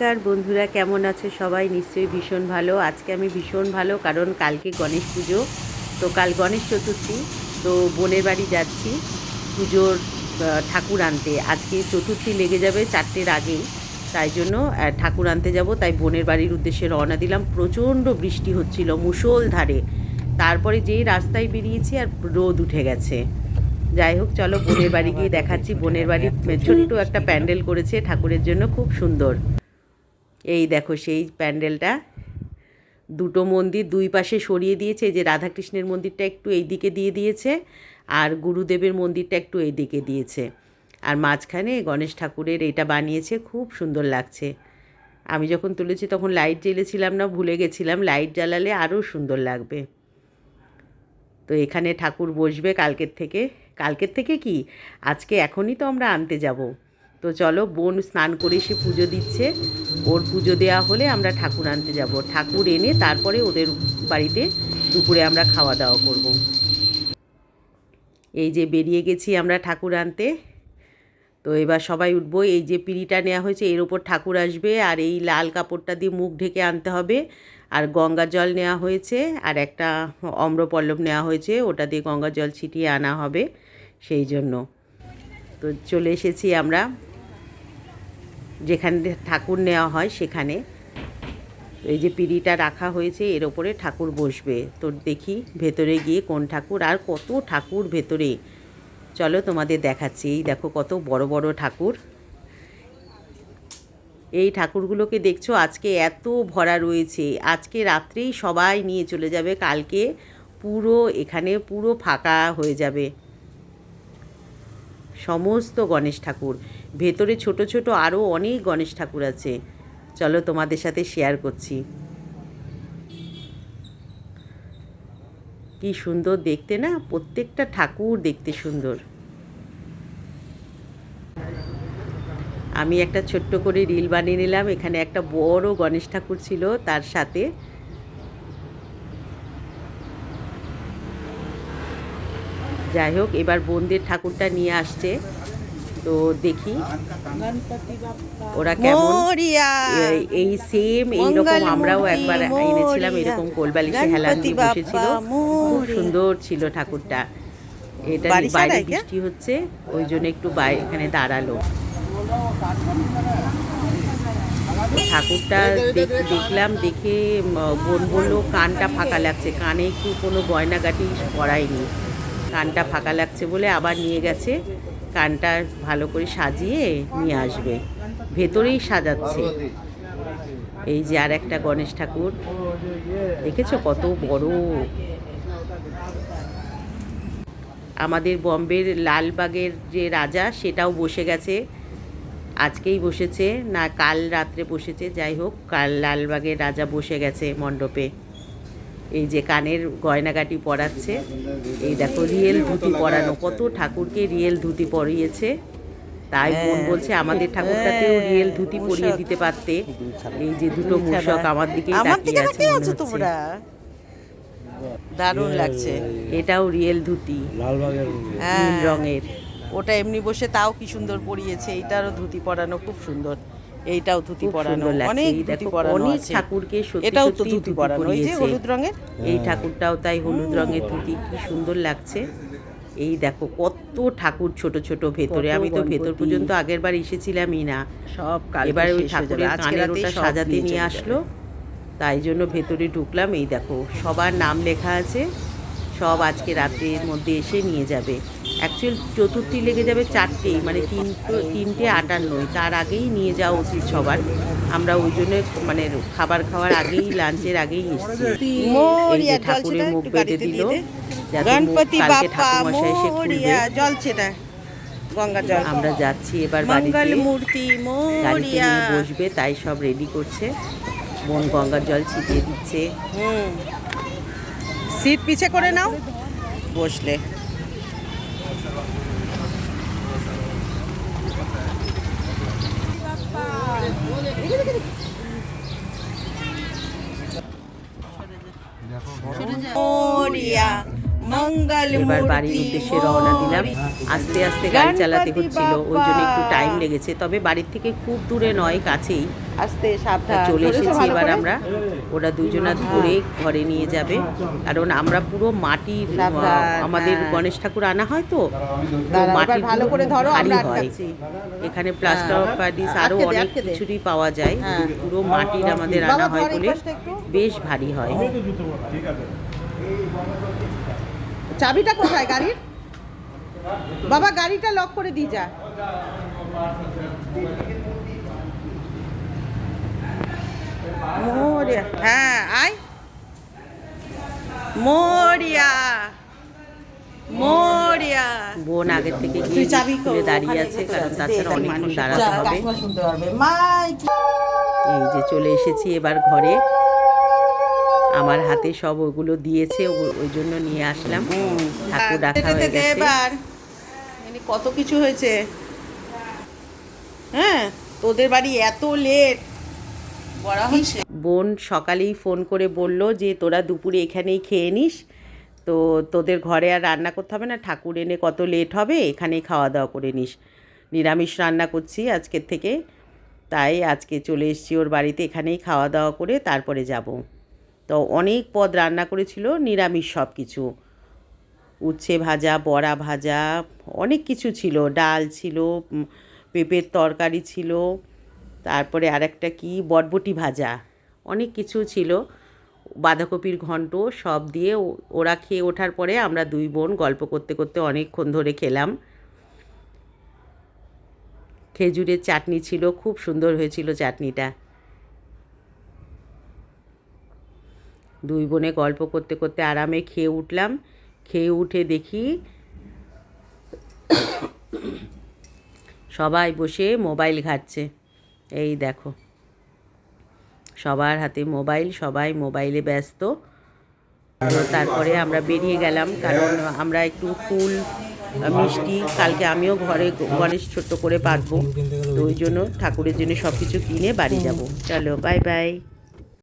নমস্কার, বন্ধুরা কেমন আছে সবাই? নিশ্চয়ই ভীষণ ভালো। আজকে আমি ভীষণ ভালো, কারণ কালকে গণেশ পুজো। তো কাল গণেশ চতুর্থী, তো বোনের বাড়ি যাচ্ছি পুজোর ঠাকুর আনতে। আজকে চতুর্থী লেগে যাবে চারটের আগেই। তাই জন্য ঠাকুর আনতে যাব। তাই বোনের বাড়ির উদ্দেশ্যে রওনা দিলাম। প্রচণ্ড বৃষ্টি হচ্ছিল মুষল ধারে। তারপরে যেই রাস্তায় বেরিয়েছি আর রোদ উঠে গেছে। যাই হোক, চলো বোনের বাড়ি গিয়ে দেখাচ্ছি। বোনের বাড়ি ছোট্ট একটা প্যান্ডেল করেছে ঠাকুরের জন্য। খুব সুন্দর। এই দেখো সেই প্যান্ডেলটা। দুটো মন্দির দুই পাশে সরিয়ে দিয়েছে যে রাধাকৃষ্ণের মন্দিরটা একটু এই দিকে দিয়ে দিয়েছে আর গুরুদেবের মন্দিরটা একটু এই দিকে দিয়েছে। আর মাঝখানে গণেশ ঠাকুরের এটা বানিয়েছে, খুব সুন্দর লাগছে। আমি যখন তুলেছি তখন লাইট জ্বেলেছিলাম না, ভুলে গেছিলাম, লাইট জ্বালালে আরও সুন্দর লাগবে। তো এখানে ঠাকুর বসবে কালকের থেকে। কালকের থেকে কি? আজকে এখনই তো আমরা আনতে যাব। তো চলো বোন স্নান করে এসে পুজো দিচ্ছে। ওর পুজো দেওয়া হলে আমরা ঠাকুর আনতে যাব। ঠাকুর এনে তারপরে ওদের বাড়িতে দুপুরে আমরা খাওয়া দাওয়া করব। এই যে বেরিয়ে গেছি আমরা ঠাকুর আনতে। তো এবার সবাই উঠবো। এই যে পিঁড়িটা নেওয়া হয়েছে, এর ওপর ঠাকুর আসবে আর এই লাল কাপড়টা দিয়ে মুখ ঢেকে আনতে হবে। আর গঙ্গা জল নেওয়া হয়েছে আর একটা অম্রপল্লব নেওয়া হয়েছে, ওটা দিয়ে গঙ্গা জল ছিটিয়ে আনা হবে সেই জন্য। তো চলে এসেছি আমরা। যেখানে ঠাকুর নেওয়া হয় সেখানে। এই যে পিঁড়িটা রাখা হয়েছে, এর ওপরে ঠাকুর বসবে। তো দেখি ভেতরে গিয়ে কোন ঠাকুর আর কত ঠাকুর ভেতরে। চলো তোমাদের দেখাচ্ছি। এই দেখো কত বড় বড় ঠাকুর। এই ঠাকুরগুলোকে দেখছ, আজকে এত ভরা রয়েছে। আজকে রাত্রেই সবাই নিয়ে চলে যাবে। কালকে পুরো এখানে পুরো ফাঁকা হয়ে যাবে। সমস্ত গণেশ ঠাকুর। ভেতরে ছোট ছোট আরও অনেক গণেশ ঠাকুর আছে। চলো তোমাদের সাথে শেয়ার করছি। কি সুন্দর দেখতে না? প্রত্যেকটা ঠাকুর দেখতে সুন্দর। আমি একটা ছোট্ট করে রিল বানিয়ে নিলাম। এখানে একটা বড় গণেশ ঠাকুর ছিল তার সাথে। যাই হোক, এবার বোনদের ঠাকুরটা নিয়ে আসছে। তো দেখি। ওরা কেমন? এই- সেম এইরকম আমরাও একবার এনেছিলাম। এরকম কোলবালিশে হেলান দিয়ে বসেছিল। খুব সুন্দর ছিল ঠাকুরটা। এটা বাইরে বৃষ্টি হচ্ছে ওই জন্য একটু বাইরে এখানে দাঁড়াল। ঠাকুরটা দেখ- দেখলাম দেখে বোন বলল কানটা ফাঁকা লাগছে। কানে একটু কোনো গয়নাগাটি করায়নি কানটা ফাঁকা লাগছে বলে আবার নিয়ে গেছে। কানটা ভালো করে সাজিয়ে নিয়ে আসবে। ভেতরেই সাজাচ্ছে। এই যে আর একটা গণেশ ঠাকুর। দেখেছ কত বড়? আমাদের বম্বের লালবাগের যে রাজা, সেটাও বসে গেছে। আজকেই বসেছে। না, কাল রাত্রে বসেছে। যাই হোক, কাল লালবাগের রাজা বসে গেছে মণ্ডপে। এই যে কানের গয়নাগাটি পরাচ্ছে এই দেখো রিয়েল ধুতি পরানো কত ঠাকুরকে রিয়েল ধুতি পরিয়েছে। তাই বোন হ্যাঁ। বলছে আমাদের ঠাকুরটাকেও রিয়েল ধুতি পরিয়ে দিতে পারতে। এই যে দুটো মূষক আমার দিকেই তাকিয়ে দিকে আছে মনে। তোমরা? দারুণ লাগছে। এটাও রিয়েল ধুতি লালবাগের হ্যাঁ। রঙের। ওটা এমনি বসে তাও কি সুন্দর পরিয়েছে এইটারও ধুতি পরানো খুব সুন্দর। এইটাও ধুতি পরানো অনেক ধুতি পরানো অনেক ঠাকুরকে এটাও তো ধুতি পরানো ওই যে হলুদ রঙের? এই ঠাকুরটাও তাই হলুদ রঙের ধুতি কি সুন্দর লাগছে। এই দেখো কত ঠাকুর ছোট ছোট ভেতরে আমি তো ভেতর পর্যন্ত আগের বার এসেছিলামই না। সব এবার ওই ঠাকুরের কানের ওটা সাজাতে নিয়ে আসলো। তাই জন্য ভেতরে ঢুকলাম এই দেখো সবার নাম লেখা আছে সব আজকে রাত্রের মধ্যে এসে নিয়ে যাবে। অ্যাকচুয়াল চতুর্থী লেগে যাবে চারটেই মানে তিনটে তিনটে আটান্নই। তার আগেই নিয়ে যাওয়া উচিত সবার। আমরা ওই জন্য মানে খাবার খাওয়ার আগেই লাঞ্চের আগেই এসেছি। ঠাকুরের মুখ বেঁধে দিল গণপতি গঙ্গা জল। আমরা যাচ্ছি এবার মঙ্গল মূর্তি মোরিয়া। বসবে তাই সব রেডি করছে। বোন গঙ্গার জল ছিটিয়ে দিচ্ছে। হুম। সিট পিছে করে নাও। বসলে। মঙ্গল এবার বাড়ির উদ্দেশ্যে রওনা দিলাম। আস্তে আস্তে গাড়ি চালাতে হচ্ছিল ওই জন্য একটু টাইম লেগেছে। তবে বাড়ির থেকে খুব দূরে নয় কাছেই। আস্তে সাবধান। চলে এসেছি এবার আমরা। ওরা দুজনা ধরে ঘরে নিয়ে যাবে। কারণ আমরা পুরো মাটির আমাদের হ্যাঁ। গণেশ ঠাকুর আনা হয় তো? মাটির ভালো করে ধরো হয়। এখানে প্লাস্টার অফ প্যারিস আরও অনেক কিছুরই পাওয়া যায়। হ্যাঁ। পুরো মাটির আমাদের আনা হয় বলে বেশ ভারী হয়। চাবিটা কোথায় গাড়ির? বাবা গাড়িটা লক করে দিয়ে যা। মোরিয়া হ্যাঁ আয়। মোরিয়া মোরিয়া। বোন আগের থেকে গিয়ে চাবি খুলে দাঁড়িয়ে আছে কারণ তাছাড়া অনেকক্ষণ দাঁড়াতে হবে। এই যে চলে এসেছি এবার ঘরে। আমার হাতে সব ওগুলো দিয়েছে ওই জন্য নিয়ে আসলাম। ঠাকুর রাখা হয়ে গেছে। এবার। মানে কত কিছু হয়েছে। হ্যাঁ তোদের বাড়ি এত লেট বলা হচ্ছে। বোন সকালেই ফোন করে বলল যে তোরা দুপুরে এখানেই খেয়ে নিস। তো তোদের ঘরে আর রান্না করতে হবে না। ঠাকুর এনে কত লেট হবে এখানেই খাওয়া দাওয়া করে নিস। নিরামিষ রান্না করছি আজকের থেকে। তাই আজকে চলে এসেছি ওর বাড়িতে এখানেই খাওয়া দাওয়া করে তারপরে যাব। তো অনেক পদ রান্না করেছিল, নিরামিষ সব কিছু উচ্ছে ভাজা, বড়া ভাজা, অনেক কিছু ছিল। ডাল ছিল পেঁপের তরকারি ছিল, তারপরে আরেকটা কি? বটবটি ভাজা, অনেক কিছু ছিল। বাঁধাকপির ঘন্ট সব দিয়ে ওরা খেয়ে ওঠার পরে আমরা দুই বোন গল্প করতে করতে অনেকক্ষণ ধরে খেলাম। খেজুরের চাটনি ছিল, খুব সুন্দর হয়েছিল চাটনিটা। দুই বোনে গল্প করতে করতে আরামে খেয়ে উঠলাম। খেয়ে উঠে দেখি সবাই বসে মোবাইল ঘাটছে। এই দেখো। সবার হাতে মোবাইল, সবাই মোবাইলে ব্যস্ত। তারপরে আমরা বেরিয়ে গেলাম, কারণ আমরা একটু ফুল, মিষ্টি, কালকে আমিও ঘরে গণেশ ছোট্ট করে পারব। তো ওই জন্য ঠাকুরের জন্য সব কিছু কিনে বাড়ি যাব। চলো বাই বাই